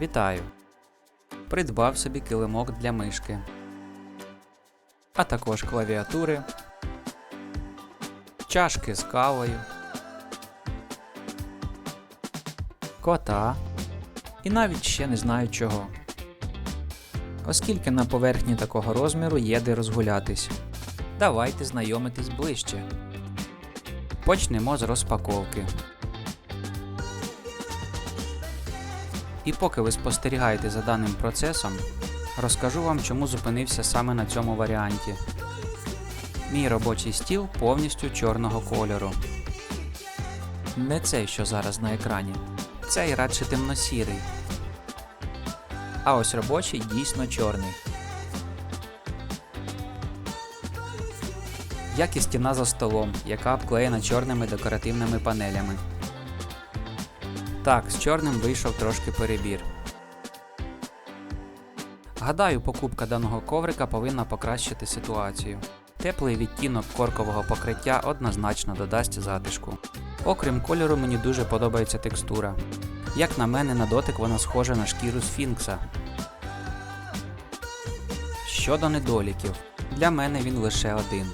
Вітаю! Придбав собі килимок для мишки, а також клавіатури, чашки з кавою, кота і навіть ще не знаю чого. Оскільки на поверхні такого розміру є де розгулятись. Давайте знайомитись ближче. Почнемо з розпаковки. І поки ви спостерігаєте за даним процесом, розкажу вам, чому зупинився саме на цьому варіанті. Мій робочий стіл повністю чорного кольору. Не цей, що зараз на екрані. Цей радше темно-сірий. А ось робочий дійсно чорний. Як і стіна за столом, яка обклеєна чорними декоративними панелями. Так, з чорним вийшов трошки перебір. Гадаю, покупка даного коврика повинна покращити ситуацію. Теплий відтінок коркового покриття однозначно додасть затишку. Окрім кольору, мені дуже подобається текстура. Як на мене, на дотик вона схожа на шкіру сфінкса. Щодо недоліків, для мене він лише один.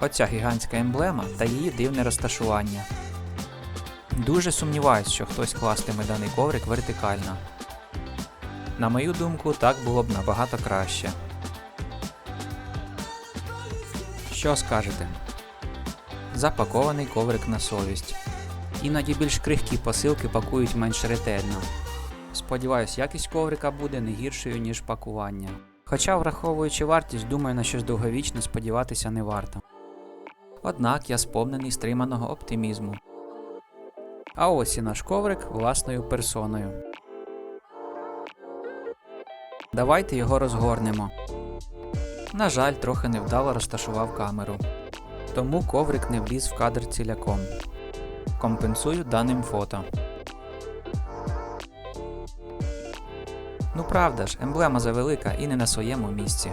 Оця гігантська емблема та її дивне розташування. Дуже сумніваюсь, що хтось кластиме даний коврик вертикально. На мою думку, так було б набагато краще. Що скажете? Запакований коврик на совість. Іноді більш крихкі посилки пакують менш ретельно. Сподіваюсь, якість коврика буде не гіршою, ніж пакування. Хоча, враховуючи вартість, думаю, на щось довговічне сподіватися не варто. Однак я сповнений стриманого оптимізму. А ось і наш коврик власною персоною. Давайте його розгорнемо. На жаль, трохи невдало розташував камеру. Тому коврик не вліз в кадр ціляком. Компенсую даним фото. Ну правда ж, емблема завелика і не на своєму місці.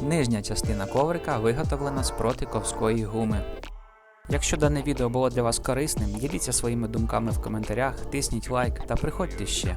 Нижня частина коврика виготовлена з протиковської гуми. Якщо дане відео було для вас корисним, діліться своїми думками в коментарях, тисніть лайк та приходьте ще.